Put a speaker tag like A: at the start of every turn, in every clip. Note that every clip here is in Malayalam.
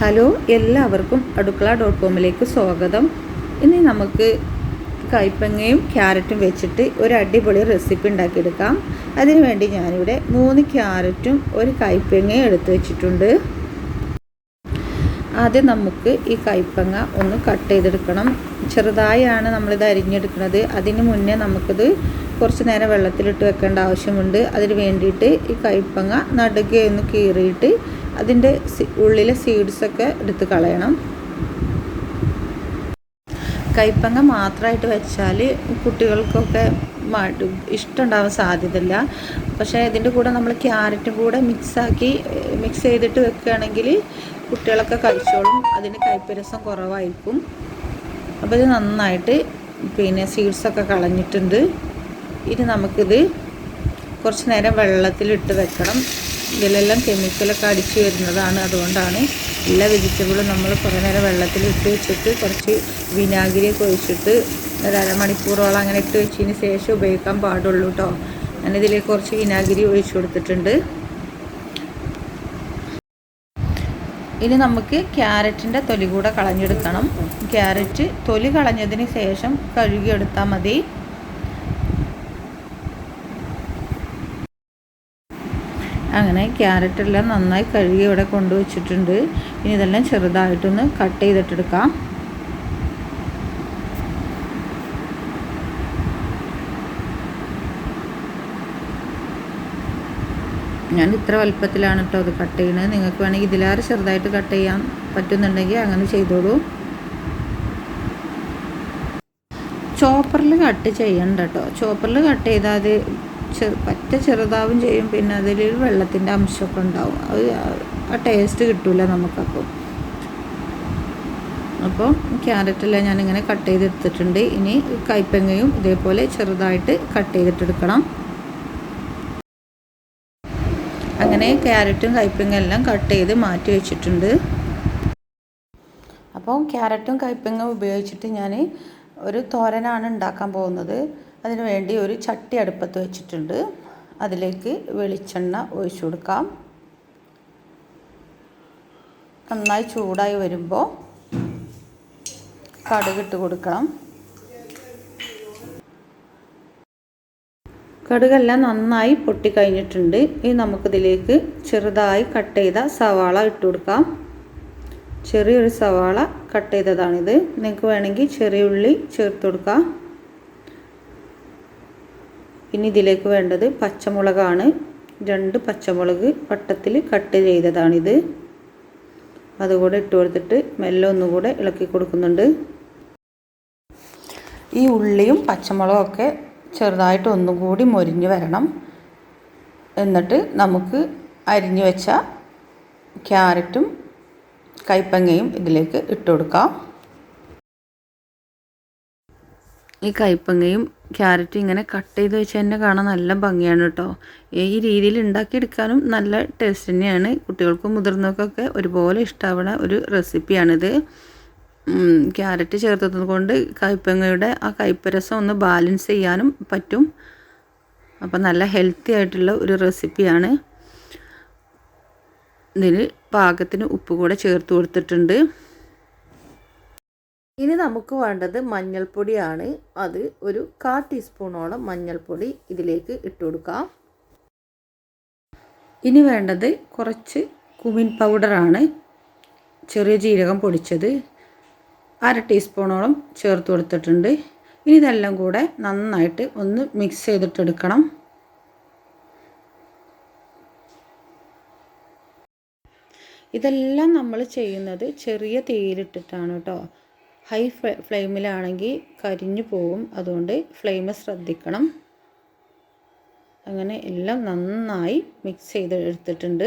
A: ഹലോ എല്ലാവർക്കും അടുക്കള ഡോട്ട് കോമിലേക്ക് സ്വാഗതം. ഇനി നമുക്ക് കൈപ്പങ്ങയും ക്യാരറ്റും വെച്ചിട്ട് ഒരു അടിപൊളി റെസിപ്പി ഉണ്ടാക്കിയെടുക്കാം. അതിനു വേണ്ടി ഞാനിവിടെ മൂന്ന് ക്യാരറ്റും ഒരു കൈപ്പങ്ങയും എടുത്തു വെച്ചിട്ടുണ്ട്. ആദ്യം നമുക്ക് ഈ കൈപ്പങ്ങ ഒന്ന് കട്ട് ചെയ്തെടുക്കണം. ചെറുതായാണ് നമ്മളിത് അരിഞ്ഞെടുക്കുന്നത്. അതിന് മുന്നേ നമുക്കിത് കുറച്ച് നേരം വെള്ളത്തിലിട്ട് വെക്കേണ്ട ആവശ്യമുണ്ട്. അതിന് വേണ്ടിയിട്ട് ഈ കൈപ്പങ്ങ നടുകയൊന്ന് കീറിയിട്ട് അതിന്റെ ഉള്ളിലെ സീഡ്സൊക്കെ എടുത്ത് കളയണം. കൈപ്പങ്ങ മാത്രമായിട്ട് വെച്ചാൽ കുട്ടികൾക്കൊക്കെ ഇഷ്ടമുണ്ടാവാൻ സാധ്യതയില്ല. പക്ഷേ ഇതിന്റെ കൂടെ നമ്മൾ ക്യാരറ്റും കൂടെ മിക്സാക്കി മിക്സ് ചെയ്തിട്ട് വെക്കുകയാണെങ്കിൽ കുട്ടികളൊക്കെ കഴിച്ചോളും. അതിന് കൈപ്പരസം കുറവായിരിക്കും. അപ്പോൾ ഇത് നന്നായിട്ട് പിന്നെ സീഡ്സൊക്കെ കളഞ്ഞിട്ടുണ്ട്. ഇനി നമുക്കിത് കുറച്ച് നേരം വെള്ളത്തിലിട്ട് വെക്കണം. ഇതിലെല്ലാം കെമിക്കലൊക്കെ അടിച്ച് വരുന്നതാണ്. അതുകൊണ്ടാണ് എല്ലാ വെജിറ്റബിളും നമ്മൾ കുറേ നേരം വെള്ളത്തിൽ ഇട്ട് വെച്ചിട്ട് കുറച്ച് വിനാഗിരിയൊക്കെ ഒഴിച്ചിട്ട് ഒരു അരമണിക്കൂറോളം അങ്ങനെ ഇട്ട് വെച്ചതിന് ശേഷം ഉപയോഗിക്കാൻ പാടുള്ളൂ കേട്ടോ ഞാനിതിലേക്ക് കുറച്ച് വിനാഗിരി ഒഴിച്ചു കൊടുത്തിട്ടുണ്ട്. ഇനി നമുക്ക് ക്യാരറ്റിന്റെ തൊലി കൂടെ കളഞ്ഞെടുക്കണം. ക്യാരറ്റ് തൊലി കളഞ്ഞതിന് ശേഷം കഴുകിയെടുത്താൽ മതി. അങ്ങനെ ക്യാരറ്റെല്ലാം നന്നായി കഴുകി ഇവിടെ കൊണ്ടുവച്ചിട്ടുണ്ട് ഇനി ഇതെല്ലാം ചെറുതായിട്ടൊന്ന് കട്ട് ചെയ്തിട്ടെടുക്കാം. ഞാൻ ഇത്ര വലുപ്പത്തിലാണ് കേട്ടോ അത് കട്ട് ചെയ്യുന്നത്. നിങ്ങൾക്ക് വേണമെങ്കിൽ ഇതിലേറെ ചെറുതായിട്ട് കട്ട് ചെയ്യാൻ പറ്റുന്നുണ്ടെങ്കിൽ അങ്ങനെ ചെയ്തോളൂ. ചോപ്പറിൽ കട്ട് ചെയ്യണ്ട കേട്ടോ ചോപ്പറിൽ കട്ട് ചെയ്താൽ അത് ചെറു പറ്റ ചെറുതാവും ചെയ്യും. പിന്നെ അതിൽ വെള്ളത്തിന്റെ അംശമൊക്കെ ഉണ്ടാവും. അത് ആ ടേസ്റ്റ് കിട്ടില്ല നമുക്കപ്പോൾ അപ്പോൾ ക്യാരറ്റെല്ലാം ഞാനിങ്ങനെ കട്ട് ചെയ്തെടുത്തിട്ടുണ്ട്. ഇനി കൈപ്പങ്ങയും ഇതേപോലെ ചെറുതായിട്ട് കട്ട് ചെയ്തിട്ടെടുക്കണം. അങ്ങനെ ക്യാരറ്റും കൈപ്പങ്ങയും എല്ലാം കട്ട് ചെയ്ത് മാറ്റി വെച്ചിട്ടുണ്ട്. അപ്പോൾ ക്യാരറ്റും കൈപ്പങ്ങയും ഉപയോഗിച്ചിട്ട് ഞാൻ ഒരു തോരനാണ് ഉണ്ടാക്കാൻ പോകുന്നത്. അതിന് വേണ്ടി ഒരു ചട്ടി അടുപ്പത്ത് വെച്ചിട്ടുണ്ട്. അതിലേക്ക് വെളിച്ചെണ്ണ ഒഴിച്ചു കൊടുക്കാം. നന്നായി ചൂടായി വരുമ്പോൾ കടുകിട്ട് കൊടുക്കണം. കടുകെല്ലാം നന്നായി പൊട്ടിക്കഴിഞ്ഞിട്ടുണ്ട്. ഇനി നമുക്കിതിലേക്ക് ചെറുതായി കട്ട് ചെയ്ത സവാള ഇട്ട് കൊടുക്കാം. ചെറിയൊരു സവാള കട്ട് ചെയ്തതാണിത്. നിങ്ങൾക്ക് വേണമെങ്കിൽ ചെറിയ ഉള്ളി ചേർത്ത് കൊടുക്കാം. ഇനി ഇതിലേക്ക് വേണ്ടത് പച്ചമുളകാണ്. രണ്ട് പച്ചമുളക് വട്ടത്തിൽ കട്ട് ചെയ്തതാണിത്. അതുകൂടെ ഇട്ട് കൊടുത്തിട്ട് മെല്ലെ ഒന്നുകൂടെ ഇളക്കി കൊടുക്കുന്നുണ്ട്. ഈ ഉള്ളിയും പച്ചമുളകൊക്കെ ചെറുതായിട്ട് ഒന്നുകൂടി മൊരിഞ്ഞ് വരണം. എന്നിട്ട് നമുക്ക് അരിഞ്ഞു വെച്ച ക്യാരറ്റും കൈപ്പങ്ങയും ഇതിലേക്ക് ഇട്ട് കൊടുക്കാം. ഈ കൈപ്പങ്ങയും ക്യാരറ്റും ഇങ്ങനെ കട്ട് ചെയ്ത് വെച്ച് തന്നെ കാണാൻ നല്ല ഭംഗിയാണ് കേട്ടോ. ഈ രീതിയിൽ ഉണ്ടാക്കിയെടുക്കാനും നല്ല ടേസ്റ്റ് തന്നെയാണ്. കുട്ടികൾക്കും മുതിർന്നവർക്കൊക്കെ ഒരുപോലെ ഇഷ്ടമാവുന്ന ഒരു റെസിപ്പിയാണിത് ക്യാരറ്റ് ചേർത്തത് കൊണ്ട് കയ്പങ്ങയുടെ ആ കയ്പരസം ഒന്ന് ബാലൻസ് ചെയ്യാനും പറ്റും. അപ്പം നല്ല ഹെൽത്തി ആയിട്ടുള്ള ഒരു റെസിപ്പിയാണ് ഇതിന് പാകത്തിന് ഉപ്പ് കൂടെ ചേർത്ത് കൊടുത്തിട്ടുണ്ട്. ഇനി നമുക്ക് വേണ്ടത് മഞ്ഞൾപ്പൊടിയാണ്. അത് ഒരു കാ ടീസ്പൂണോളം മഞ്ഞൾപ്പൊടി ഇതിലേക്ക് ഇട്ട് കൊടുക്കാം. ഇനി വേണ്ടത് കുറച്ച് കുമിൻ പൗഡറാണ്. ചെറിയ ജീരകം പൊടിച്ചത്. അര ടീസ്പൂണോളം ചേർത്ത് കൊടുത്തിട്ടുണ്ട്. ഇനി ഇതെല്ലാം കൂടെ നന്നായിട്ട് ഒന്ന് മിക്സ് ചെയ്തിട്ടെടുക്കണം. ഇതെല്ലാം നമ്മൾ ചെയ്യുന്നത് ചെറിയ തീയിലിട്ടിട്ടാണ് കേട്ടോ. ഹൈ ഫ്ലെയിമിലാണെങ്കിൽ കരിഞ്ഞു പോകും അതുകൊണ്ട് ഫ്ലെയിം ശ്രദ്ധിക്കണം. അങ്ങനെ എല്ലാം നന്നായി മിക്സ് ചെയ്ത് എടുത്തിട്ടുണ്ട്.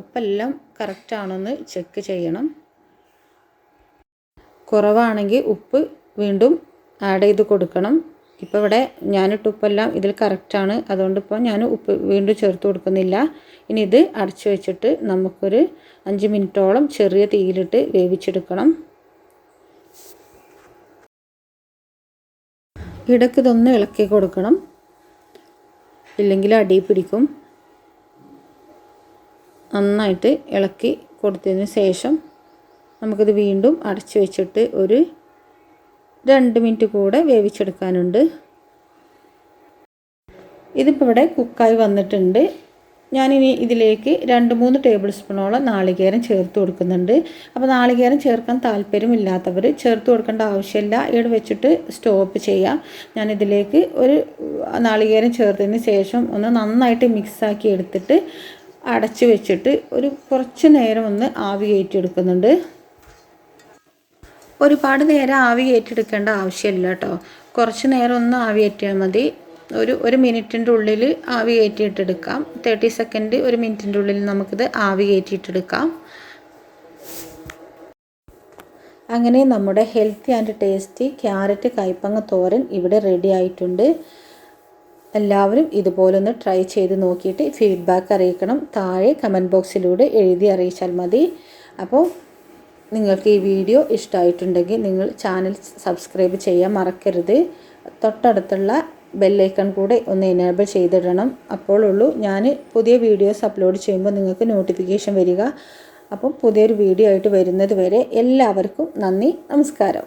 A: ഉപ്പെല്ലാം കറക്റ്റാണെന്ന് ചെക്ക് ചെയ്യണം. കുറവാണെങ്കിൽ ഉപ്പ് വീണ്ടും ആഡ് ചെയ്ത് കൊടുക്കണം. ഇപ്പോൾ ഇവിടെ ഞാനിട്ട ഉപ്പെല്ലാം ഇതിൽ കറക്റ്റാണ് അതുകൊണ്ട് ഇപ്പോൾ ഞാൻ ഉപ്പ് വീണ്ടും ചേർത്ത് കൊടുക്കുന്നില്ല. ഇനി ഇത് അടച്ചു വെച്ചിട്ട് നമുക്കൊരു അഞ്ച് മിനിറ്റോളം ചെറിയ തീയിലിട്ട് വേവിച്ചെടുക്കണം. ഇടയ്ക്ക് ഇതൊന്ന് ഇളക്കി കൊടുക്കണം. ഇല്ലെങ്കിൽ അടി പിടിക്കും. നന്നായിട്ട് ഇളക്കി കൊടുത്തതിന് ശേഷം നമുക്കിത് വീണ്ടും അടച്ച് വെച്ചിട്ട് ഒരു രണ്ട് മിനിറ്റ് കൂടെ വേവിച്ചെടുക്കാനുണ്ട്. ഇതിപ്പോൾ ഇവിടെ കുക്കായി വന്നിട്ടുണ്ട്. ഞാനിനി ഇതിലേക്ക് രണ്ട് മൂന്ന് ടേബിൾ സ്പൂണോളം നാളികേരം ചേർത്ത് കൊടുക്കുന്നുണ്ട്. അപ്പോൾ നാളികേരം ചേർക്കാൻ താല്പര്യമില്ലാത്തവർ ചേർത്ത് കൊടുക്കേണ്ട ആവശ്യമില്ല. ഇവിടെ വെച്ചിട്ട് സ്റ്റോപ്പ് ചെയ്യാം. ഞാനിതിലേക്ക് ഒരു നാളികേരം ചേർത്തതിന് ശേഷം ഒന്ന് നന്നായിട്ട് മിക്സാക്കി എടുത്തിട്ട് അടച്ച് വെച്ചിട്ട് ഒരു കുറച്ച് നേരം ഒന്ന് ആവി കയറ്റിയെടുക്കുന്നുണ്ട്. ഒരുപാട് നേരം ആവി കയറ്റിയെടുക്കേണ്ട ആവശ്യമില്ല കേട്ടോ. കുറച്ച് നേരം ഒന്ന് ആവി കയറ്റിയാൽ മതി. ഒരു ഒരു മിനിറ്റിന്റെ ഉള്ളിൽ ആവി കയറ്റിയിട്ടെടുക്കാം. തേർട്ടി സെക്കൻഡ് ഒരു മിനിറ്റിന്റെ ഉള്ളിൽ നമുക്കിത് ആവി കയറ്റിയിട്ടെടുക്കാം. അങ്ങനെ നമ്മുടെ ഹെൽത്തി ആൻഡ് ടേസ്റ്റി ക്യാരറ്റ് കൈപ്പങ്ങ തോരൻ ഇവിടെ റെഡി ആയിട്ടുണ്ട്. എല്ലാവരും ഇതുപോലൊന്ന് ട്രൈ ചെയ്ത് നോക്കിയിട്ട് ഫീഡ്ബാക്ക് അറിയിക്കണം. താഴെ കമന്റ് ബോക്സിലൂടെ എഴുതി അറിയിച്ചാൽ മതി. അപ്പോൾ നിങ്ങൾക്ക് ഈ വീഡിയോ ഇഷ്ടമായിട്ടുണ്ടെങ്കിൽ നിങ്ങൾ ചാനൽ സബ്സ്ക്രൈബ് ചെയ്യാൻ മറക്കരുത്. തൊട്ടടുത്തുള്ള ബെല്ലൈക്കൺ കൂടെ ഒന്ന് എനേബിൾ ചെയ്തിടണം. അപ്പോഴുള്ളൂ ഞാൻ പുതിയ വീഡിയോസ് അപ്ലോഡ് ചെയ്യുമ്പോൾ നിങ്ങൾക്ക് നോട്ടിഫിക്കേഷൻ വരിക. അപ്പം പുതിയൊരു വീഡിയോ ആയിട്ട് വരുന്നത് വരെ എല്ലാവർക്കും നന്ദി നമസ്കാരം.